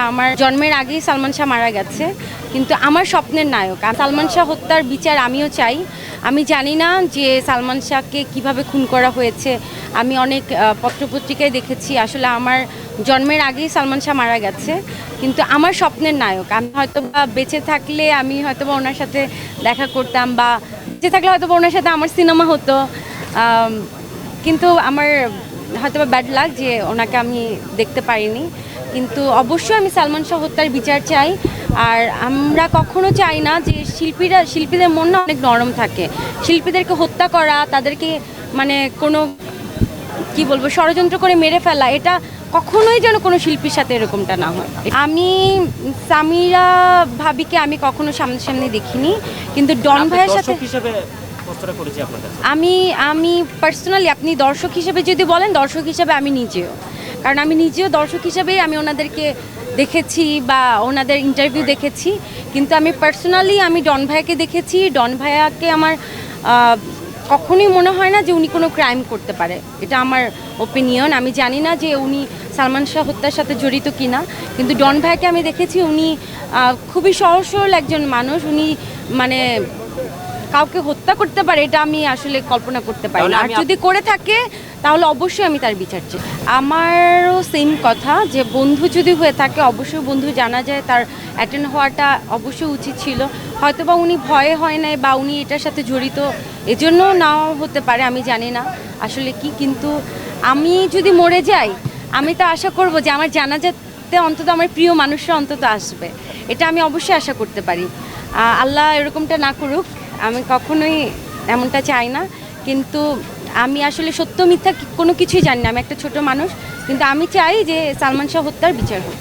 আমার জন্মের আগেই সালমান শাহ মারা গেছে, কিন্তু আমার স্বপ্নের নায়ক। সালমান শাহ হত্যার বিচার আমিও চাই। আমি জানি না যে সালমান শাহকে কীভাবে খুন করা হয়েছে। আমি অনেক পত্রপত্রিকায় দেখেছি, আসলে আমার জন্মের আগেই সালমান শাহ মারা গেছে, কিন্তু আমার স্বপ্নের নায়ক। আমি হয়তো বা বেঁচে থাকলে আমি হয়তো বা ওনার সাথে দেখা করতাম বা বেঁচে থাকলে হয়তো বা ওনার সাথে আমার সিনেমা হতো। কিন্তু আমার হয়তো বা ব্যাড লাগ যে ওনাকে আমি দেখতে পারিনি। কিন্তু অবশ্যই আমি সালমান শাহ হত্যার বিচার চাই। আর আমরা কখনো চাই না যে শিল্পীরা শিল্পীদের মন না অনেক নরম থাকে। শিল্পীদেরকে হত্যা করা তাদেরকে মানে কোনো কি বলব ষড়যন্ত্র করে মেরে ফেলা এটা কখনোই যেন কোনো শিল্পীর সাথে এরকমটা না হয়। আমি সামিরা ভাবিকে আমি কখনো সামনাসামনি দেখিনি কিন্তু ডন ভাইয়ের সাথে আমি আমি পার্সোনালি আপনি দর্শক হিসেবে যদি বলেন দর্শক হিসেবে আমি নিজেও। কারণ আমি নিজেও দর্শক হিসেবেই আমি ওনাদেরকে দেখেছি বা ওনাদের ইন্টারভিউ দেখেছি। কিন্তু আমি পার্সোনালি আমি ডন ভাইয়াকে দেখেছি। ডন ভাইয়াকে আমার কখনোই মনে হয় না যে উনি কোনো ক্রাইম করতে পারে। এটা আমার ওপিনিয়ন আমি জানি না যে উনি সালমান শাহ হত্যার সাথে জড়িত কিনা। কিন্তু ডন ভাইয়াকে আমি দেখেছি উনি খুবই সহজ সরল একজন মানুষ। উনি মানে কাউকে হত্যা করতে পারে এটা আমি আসলে কল্পনা করতে পারি না। আর যদি করে থাকে তাহলে অবশ্যই আমি তার বিচার চাই। আমারও সেম কথা যে বন্ধু যদি হয়ে থাকে, অবশ্যই বন্ধু জানা যায় তার অ্যাটেন্ড হওয়াটা অবশ্যই উচিত ছিল। হয়তো বা উনি ভয়ে হয় নাই বা উনি এটার সাথে জড়িত, এজন্য নাও হতে পারে, আমি জানি না আসলে কি, কিন্তু আমি যদি মরে যাই, আমি তো আশা করব যে আমার জানাজাতে অন্তত আমার প্রিয় মানুষরা অন্তত আসবে। এটা আমি অবশ্যই আশা করতে পারি। আল্লাহ এরকমটা না করুক, আমি কখনোই এমনটা চাই না। কিন্তু আমি আসলে সত্য মিথ্যা কোনো কিছুই জানি না। আমি একটা ছোট মানুষ, কিন্তু আমি চাই যে সালমান শাহ হত্যার বিচার হোক।